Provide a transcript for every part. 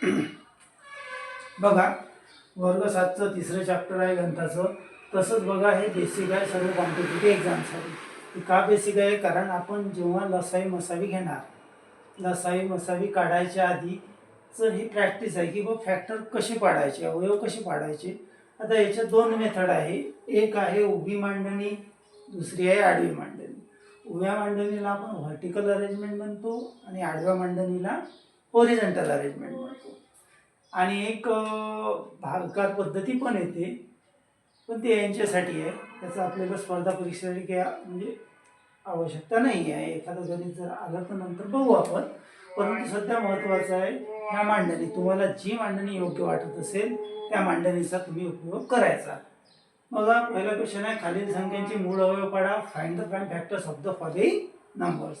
बघा वर्ग सातचं तिसरं चॅप्टर आहे ग्रंथाचं. तसंच बघा हे बेसिक आहे सर्व कॉम्पिटेटिव्ह एक्झामसाठी का बेसिक आहे? कारण आपण जेव्हा लसाई मसावी घेणार लसाई मसावी काढायच्या आधी तर ही प्रॅक्टिस आहे की बघ फॅक्टर कसे पाडायचे अवयव कसे पाडायचे? आता याच्या दोन मेथड आहे. एक आहे उभी मांडणी दुसरी आहे आडवी मांडणी. उभ्या मांडणीला आपण व्हर्टिकल अरेंजमेंट म्हणतो आणि आडव्या मांडणीला ओरिजेंटल अरेंजमेंट म्हणतो. आणि एक भागाकार पद्धती पण येते. पण ते यांच्यासाठी आहे. त्याचं आपल्याला स्पर्धा परीक्षेसाठी काय म्हणजे आवश्यकता नाही आहे. एखादं गणित जर आलं तर नंतर बघू आपण. परंतु सध्या महत्त्वाचं आहे ह्या मांडणी. तुम्हाला जी मांडणी योग्य वाटत असेल त्या मांडणीचा तुम्ही उपयोग करायचा. बघा पहिला क्वेश्चन आहे खालील संख्यांचे मूळ अवयव पाडा. Find the prime factors of the following numbers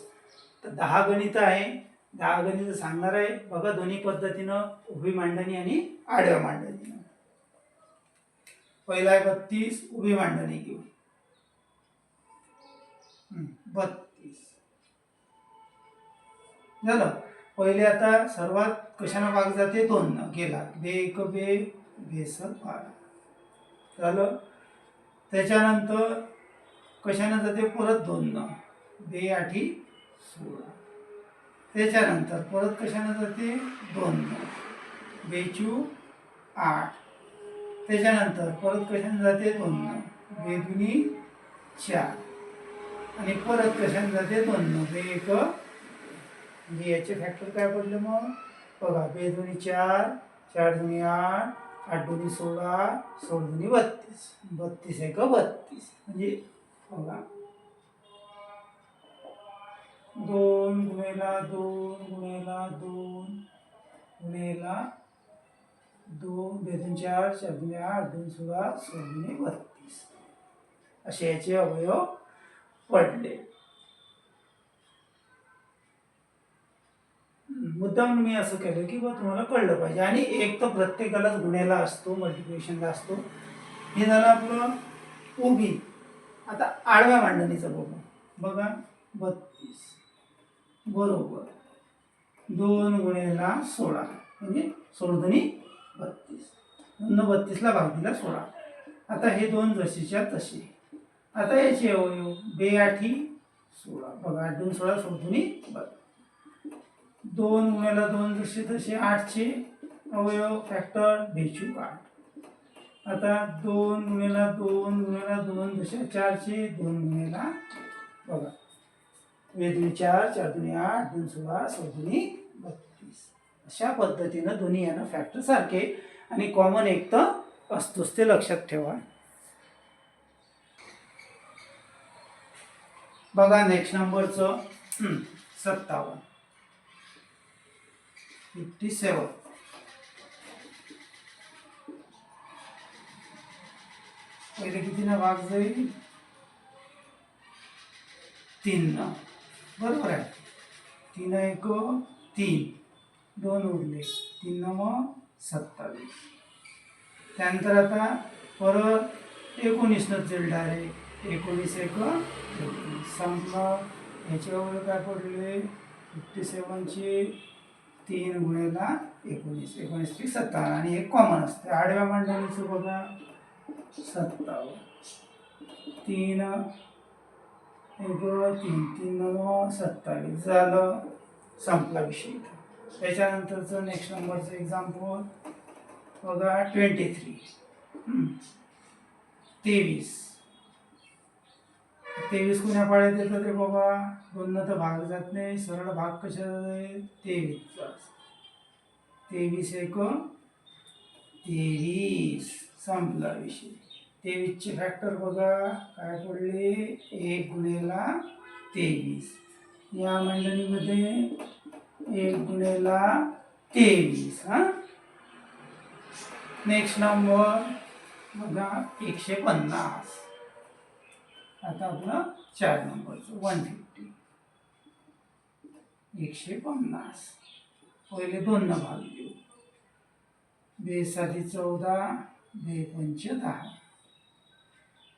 तर दहा गणित आहे. दहा गणित सांगणार आहे. बघा दोन्ही पद्धतीनं उभी मांडणी आणि आडव्या मांडणीनं. पहिला आहे बत्तीस उभी मांडणी घेऊ बत्तीस. झालं? पहिले आता सर्वात कशानं भाग जाते? दोन न गेला. बे एक बे बेसर बारा झालं? त्याच्यानंतर कशानं जाते? परत दोन न बे आठी सोळा. त्याच्यानंतर परत कशानं जाते दोन. बेचू आठ. त्याच्यानंतर परत कशानं जाते दोन. बेदुनी चार. आणि परत कशानं जाते दोन. बे एक म्हणजे याचे फॅक्टर काय पडले मग? बघा बे दोन्ही चार चार दोन्ही आठ आठ दोन्ही सोळा सोळ दोन्ही बत्तीस. बत्तीस एक बत्तीस. म्हणजे बघा. दोन गुणेला दोन गुणेला दोन गुणेला दोन बेदून चार चार आठ दोन सोळा सोळ बत्तीस. असे याचे अवयव पडले. मुद्दाम मी असं केलं की बा तुम्हाला कळलं पाहिजे. आणि एक तर प्रत्येकालाच गुन्ह्याला असतो मल्टिप्लिकेशनला असतो. हे झालं आपलं उभी. आता आडव्या मांडणीचं बघू. बघा बत्तीस. बरोबर. दोन गुणेला सोळा. म्हणजे सोळधनी बत्तीस. दोन बत्तीसला भाग दिला सोळा. आता हे दोन जशीच्या तसे आता याचे अवयव बे आठी सोळा. बघा आठ दोन सोळा सोळा बत्तीस. दोन गुण्याला दोन जसे तसे आठचे अवयव फॅक्टर बेचू आठ. आता दोन गुणेला दोन गुणेला दोन जशा चारचे दोन गुण्याला बघा. वेदनी चार चार आठ दोन सोळा सोळा बत्तीस. अशा पद्धतीनं दोन्ही यांना फॅक्टर सारखे आणि कॉमन एक तर असतोच ते लक्षात ठेवा. बघा नेक्स्ट नंबरचं सत्तावन्न. फिफ्टी सेवन पहिले कितीनं भाग जाईल? तीन बरोबर आहे. तीन एक तीन. दोन उरले. तीन मग सत्तावीस. त्यानंतर आता परत एकोणीसनं जाईल डायरेक्ट एकोणीस एक एकोणीस. संपलं. ह्याच्यावर काय पडले? फिफ्टी सेवनचे तीन गुणेला एकोणीस. एकोणीस ती सत्तावन्न. आणि हे कॉमन असते. आडव्या मांडणीचं बघा. सत्तावन्न. तीन एक तीन तीन नऊ सत्तावीस झालं. संपला विषय त्याच्यानंतरचं नेक्स्ट नंबरचं एक्झाम्पल बघा. ट्वेंटी थ्री तेवीस. तेवीस कुण्या पाड्यात येतं ते बाबा दोननं तर भाग जात नाही. सरळ भाग कशाचा तेवीसचा. तेवीस एक तेवीस. संपला विषय. तेवीसचे फॅक्टर बघा. काय पडले एक गुणेला तेवीस. या मंडळीमध्ये एक गुणेला तेवीस हां? नेक्स्ट नंबर बघा एकशे पन्नास. आता आपलं चार नंबरचं वन फिफ्टी एकशे पन्नास. पहिले दोन न भाग देऊ बे साधी चौदा बे पंच दहा.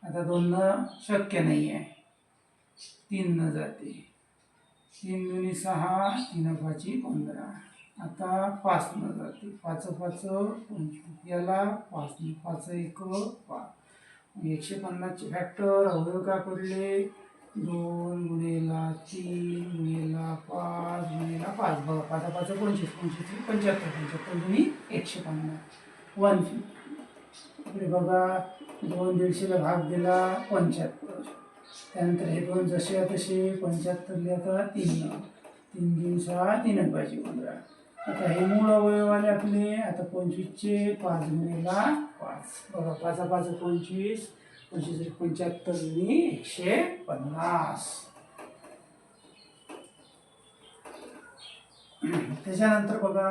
आता दोननं शक्य नाही आहे तीननं जाते. तीन दोन्ही सहा तीन पाची पंधरा. आता पाच न जाते. पाच पाच पंचवीस याला पाच पाच एक पाच. एकशे पन्नासचे फॅक्टर अवयव काय पडले? दोन गुणेला तीन गुणेला पाच गुणेला पाच. बघा पाच पाच पंचवीस पंचवीस पंच्याहत्तर पंच्याहत्तर दोन्ही एकशे पन्नास. One fifty. इकडे बघा दोन दीडशेला भाग दिला पंच्याहत्तर. त्यानंतर हे दोन जसे आहे तसे पंच्याहत्तर आता तीन. तीन दिवसा तीनच पाहिजे पंधरा. आता हे मूळ अवयव आले आपले आता पंचवीसचे पाच गुणेला पाच. बघा पाचा पाच पंचवीस. पंचवीस पंच्याहत्तर एकशे पन्नास. त्याच्यानंतर बघा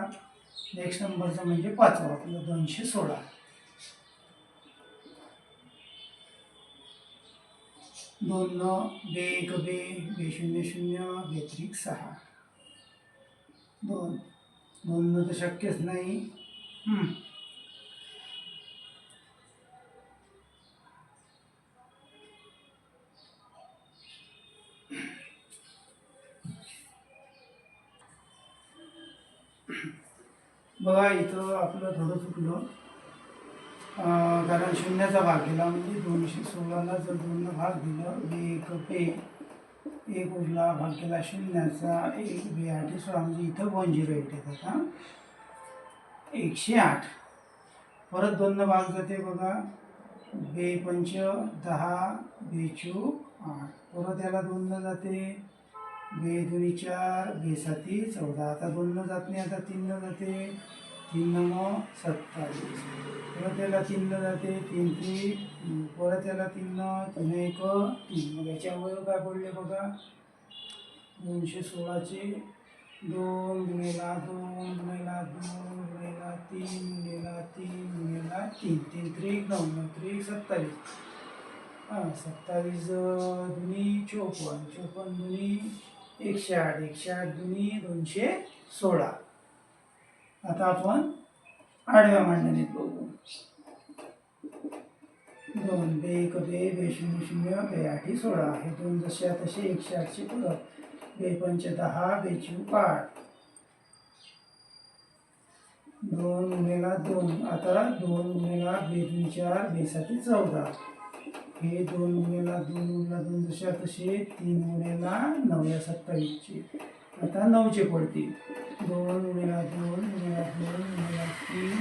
नेक्स्ट नंबरचं म्हणजे पाचवा आपलं दोनशे सोळा. दोन नऊ बे एक बे बे शून्य शून्य बेत्रिक सहा. दोन. दोन तर शक्यच नाही. बघा इथं आपलं थोडं चुकलं. कारण शून्याचा भाग केला म्हणजे दोनशे सोळाला जर दोन भाग दिलं बे एक पे एक उरला भाग केला शून्याचा एक बे आठ सोळा म्हणजे इथं वन झिरो एट येतात हा. एकशे आठ. परत दोन भाग जाते बघा. बे पंच दहा बेचू आठ. परत याला दोन जाते. बे दोन्ही चार बे साती चौदा. आता दोन जात नाही आता तीन जाते. तीन नऊ सत्तावीस परत याला तीनला जाते तीन त्रिक परत याला तीन तीन एक तीन. मग याच्यामुळे काय पडले बघा? दोनशे सोळाचे. दोन गुणेला दोन गुणेला दोन गुणेला तीन गुणेला तीन गुणेला तीन. तीन त्रिक नऊ नऊ त्रिक सत्तावीस. हां सत्तावीस दुनी चोपन्न. चोपन्न दुनी एकशे आठ. एकशे आठ दुनी दोनशे सोळा. आता आपण आडव्या मांडणीत बघू. दोन बे एक बे बे शून्य शून्य बे आठी सोळा हे दोन जसे तसे एकशे आठशे परत बे पंच दहा बेचू आठ दोन उमेला दोन आता दोन उमेला बे दोन चार बेसाठी चौदा. हे दोन उमेला दोन उमेला दोन जशा तसे तीन उमेला नऊ या सत्तावीसचे. आता नऊचे पडतील. दोन उमेला दोन उमेला दोन उमेला तीन.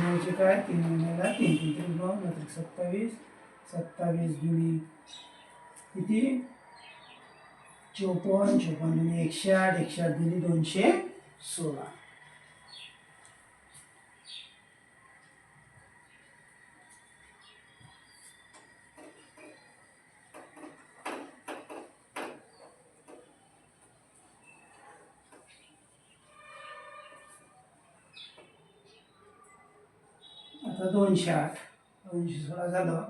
नऊचे काय? तीन उमेला तीन. तीन तीन नऊ नंतर सत्तावीस. सत्तावीस दुनी किती? चोपन्न चोपन्न एकशे आठ एकशे आठ दिली दोनशे सोळा आता दोनशे आठ. दोनशे सोळा झालं.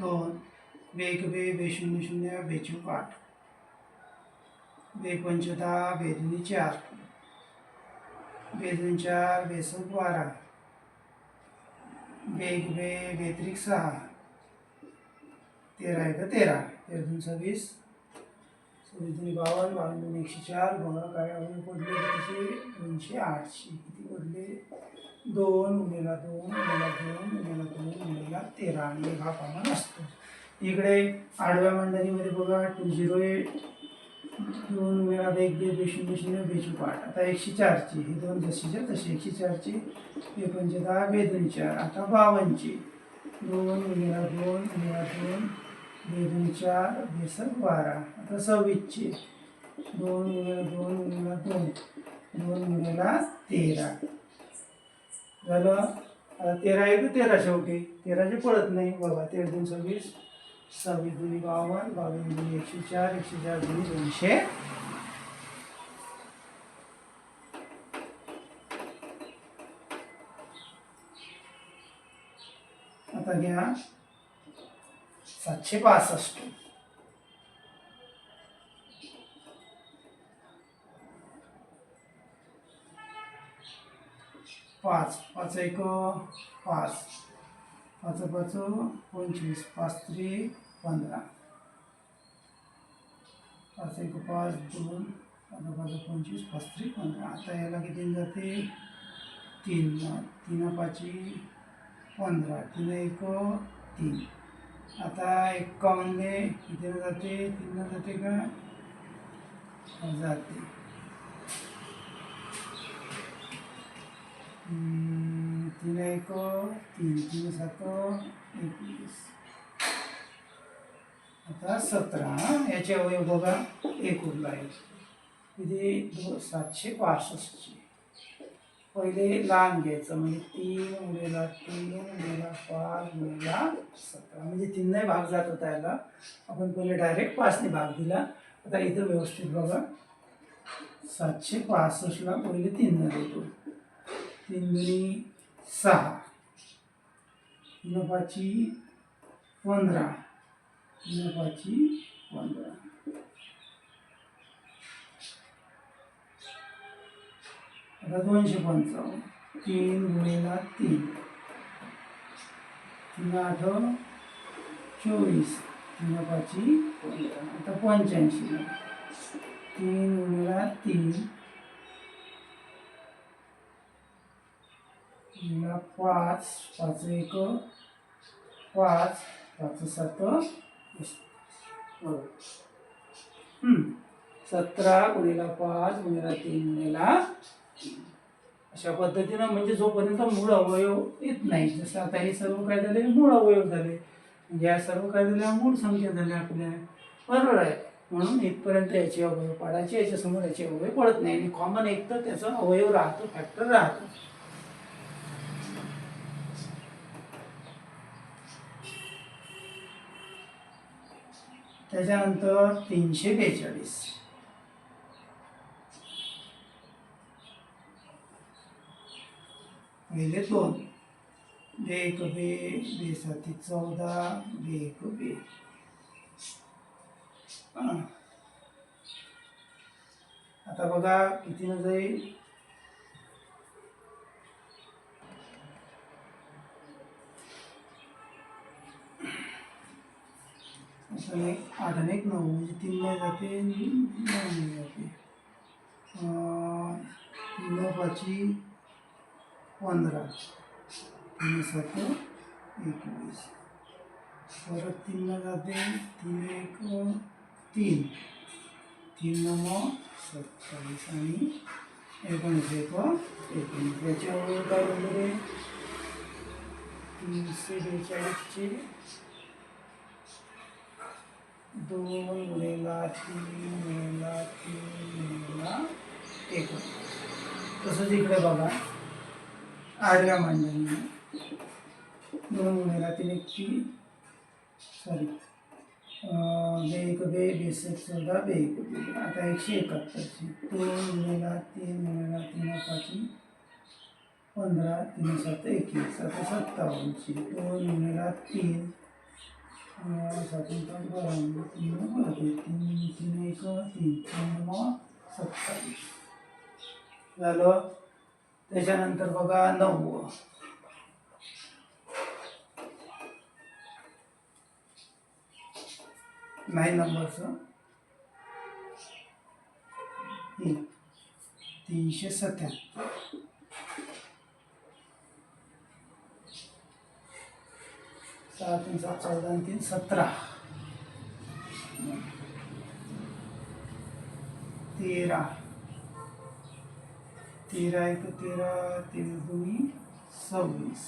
दोन. बे एक बे बे शून्य शून्य बेचूक आठ. बे पंच दहा बे दोन्ही चार. बे दोन चार बेसक बारा. बे एक बे बेत्रिक सहा. तेरा एक तेरा? तेरा दोन सव्वीस दोन बावन्न बावन्न दोन एकशे चार बघा काय अजून पडले तसे दोनशे आठशे. किती पडले दोन उमेला दोन उमेला दोन उमेला दोन उमेला तेरा. आणि एक हा कॉमन असतो इकडे आडव्या मंडळीमध्ये बघा टू झिरो एट दोन उमेला एक बे बे शून्य शून्य बेचू पाठ आता एकशे चारची. हे दोन जशीच्या तसे एकशे चारची एकोणचे दहा बे दोन चार आता बावन्नची दोन उमेला दोन उमेला दोन दोन चार बेसन बारा आता सव्वीसची दोन मुलं दोन उमेला दोन. दोन उमेला तेरा. झालं? आता तेरा एक तेरा शेवटी? तेराचे पडत नाही. बघा तेरा दोन सव्वीस. सव्वीस दोन्ही बावन्न बावीस दोन्ही एकशे चार एकशे चार दोन्ही दोनशे. आता घ्या. सातशे पासष्ट पाच पाच एक पाच. पाच पाच पंचवीस पाच त्रिक पंधरा. पाच एक पाच दोन पाच पाच पंचवीस पाच त्रिक पंधरा. आता याला किती जाते? तीन. तीन पाची पंधरा. तीन एक तीन. आता एक्कावन्नने किती जाते तीन जाते का? जाते. तीन एक तीन तीन सात एकवीस. आता सतरा याचे अवयव बघा. एक उरला आहे. किती सातशे पासष्टचे. पहिले लहान घ्यायचं म्हणजे तीन उडेला तीन उडेला पाच उडेला सतरा. म्हणजे तीनही भाग जात होता याला. आपण पहिले डायरेक्ट पाचने भाग दिला. आता इथं व्यवस्थित बघा. सातशे पासष्टला पहिले तीन देतो. तीन दुनी सहा. नफाची पंधरा. नफाची पंधरा. आता दोनशे पंचावन्न. तीन गुणेला तीन. तीन आठ चोवीस. तीन पाची आता पंच्याऐंशी. तीन गुणेला तीन. गुणिला पाच. पाच एक. पाच. पाच सात. सतरा गुणेला पाच गुणेला तीन गुणेला अशा पद्धतीनं म्हणजे जोपर्यंत मूळ अवयव येत नाही जसं आता हे सर्व काय झाले मूळ अवयव झाले. म्हणजे या सर्व काय झाल्या मूळ संख्या झाल्या आपल्या. बरोबर आहे. म्हणून इथपर्यंत याचे अवयव पाडायचे याच्यासमोर याचे अवयव पडत नाही. आणि कॉमन एक तर त्याचा अवयव राहतो फॅक्टर राहतो. त्याच्यानंतर तीनशे बेचाळीस. पहिले दोन बे एक बे बे साती चौदा बे एक बे. आता बघा कितीनं जाईल म्हणजे असं एक आठ आणि एक नऊ म्हणजे तीन नाही जाते नऊ नाही जाते. अं, तीन पाची पंधरा तीन सात एकवीस परत तीन जाते तीन एक तीन तीन नऊ सत्तावीस आणि एकोणीस एक एकोणीस याच्यावर काय वगैरे तीनशे बेचाळीसचे दोन गुणिला तीन गुणिला तीन गुणिला एकोणीस तसंच इकडे बघा आडव्या मांडणी. दोन गुणिला तीन एक ची सॉरी बे एक बे बेस एक चौदा बे एक आता एकशे एकाहत्तरची. दोन गुणिला तीन गुणिला तीन पाची पंधरा तीन सात एकवीस. आता सत्तावन्नची. दोन गुणिला तीन सातून पाच बावन्न. तीन तीन तीन एक तीन. तीन सत्तावीस. झालं? त्याच्यानंतर बघा नऊ नाईन नंबरचं तीनशे सत्याहत्तर. सहा तीन सात चौदा आणि तीन सतरा. तेरा. तेरा एक तेरा तेरा दोन्ही सव्वीस.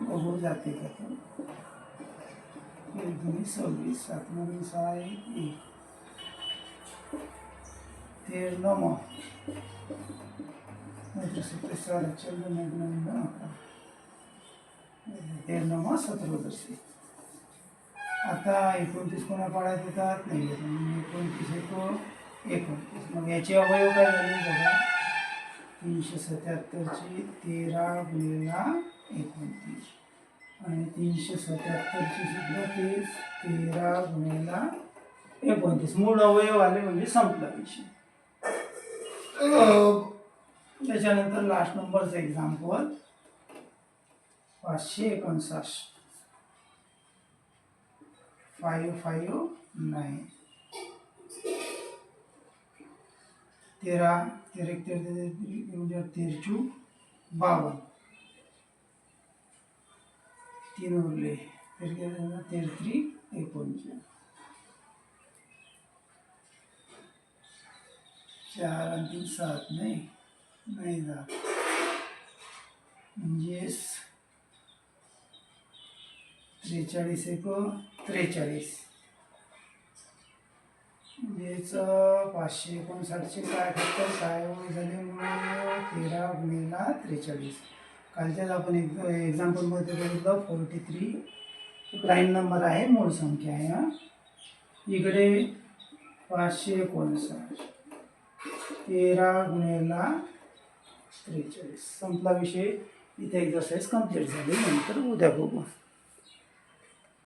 बघू जाते का तो एक दोन्ही सव्वीस सात नऊ सहा एक एक. तेर नम म्हणजे सत्तावीस साडे चौदा नऊ तेर नम सतरा दशे आता एकोणतीस कोणा पाड्यात येतात नाही एकोणतीस एकोण एकोणतीस. मग याचे अवयव काय झाले? बघा. तीनशे सत्याहत्तरची तेरा गुणिला एकोणतीस. आणि तीनशे सत्याहत्तरची सुद्धा तेच तेरा गुणिला एकोणतीस. मूळ अवयव आले म्हणजे संपला विषय. त्याच्यानंतर लास्ट नंबरचं एक्झाम्पल पाचशे एकोणसाठ. फाईव्ह फाईव्ह नाईन तेरा तेरा एक तेरा तेरा तेरा तेरचू बावन्न तीन उरले. तेर तेरा एकोणचाळीस चार. आणि तीन सात नाही नाही जात म्हणजेच त्रेचाळीस एक त्रेचाळीस. म्हणजेच पाचशे एकोणसाठचे काय फक्त काय झाले म्हणून तेरा गुणिला त्रेचाळीस. कालच्याच आपण एक एक्झाम्पलमध्ये बघितलं फोर्टी थ्री प्राईम नंबर आहे मूळ संख्या आहे हां. इकडे पाचशे एकोणसाठ. तेरा गुणिला त्रेचाळीस. संपला विषय. इथे एक्झरसाईज कंप्लीट झाली. नंतर उद्या बघू.